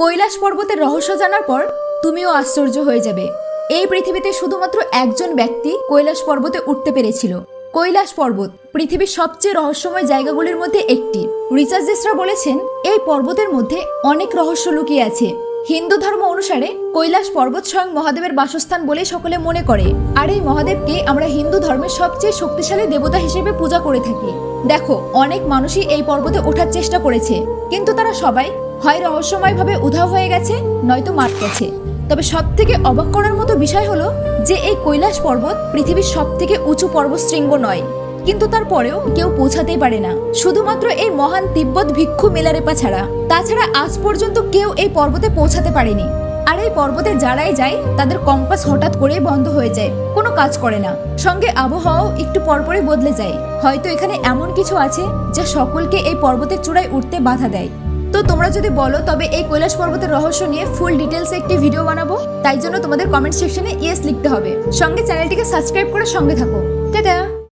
কৈলাস পর্বতের রহস্য জানার পর তুমিও আশ্চর্য হয়ে যাবে। এই পৃথিবীতে শুধুমাত্র একজন ব্যক্তি কৈলাস পর্বতে উঠতে পেরেছিল। কৈলাস পর্বত পৃথিবীর সবচেয়ে রহস্যময় জায়গাগুলির মধ্যে একটি। রিচার্জেসরা বলেছেন, এই পর্বতের মধ্যে অনেক রহস্য লুকিয়ে আছে। হিন্দু ধর্ম অনুসারে কৈলাস পর্বত স্বয়ং মহাদেবের বাসস্থান বলেই সকলে মনে করে। আর এই মহাদেবকে আমরা হিন্দু ধর্মের সবচেয়ে শক্তিশালী দেবতা হিসেবে পূজা করে থাকি। দেখো, অনেক মানুষই এই পর্বতে ওঠার চেষ্টা করেছে, কিন্তু তারা সবাই হয় রহস্যময়ভাবে উধাও হয়ে গেছে, নয়তো মার গেছে। তবে সব থেকে অবাক করার মতো বিষয় হলো যে এই কৈলাস পর্বত পৃথিবীর সব থেকে উঁচু পর্বতশৃঙ্গ নয়। কিন্তু তারপরেও কেউ পৌঁছাতেই পারে না। শুধুমাত্র এই মহান তিব্বত ভিক্ষু মেলারেপা ছাড়া। তাছাড়া আজ পর্যন্ত কেউ এই পর্বতে পৌঁছাতে পারেনি। আর এই পর্বতে যারাই যায়, তাদের কম্পাস হঠাৎ করেই বন্ধ হয়ে যায়। কোনো কাজ করে না। সঙ্গে আবহাওয়াও একটু পরপরই বদলে যায়। হয়তো এখানে এমন কিছু আছে, যা সকলকে এই পর্বতের চূড়ায় উঠতে বাধা দেয়। তো তোমরা যদি বলো, তবে এই কৈলাস পর্বতের রহস্য নিয়ে ফুল ডিটেলসে একটি ভিডিও বানাবো। তাই জন্য তোমাদের কমেন্ট সেকশনে ইয়েস লিখতে হবে। সঙ্গে চ্যানেলটিকে সাবস্ক্রাইব করে সঙ্গে থাকো। টাটা!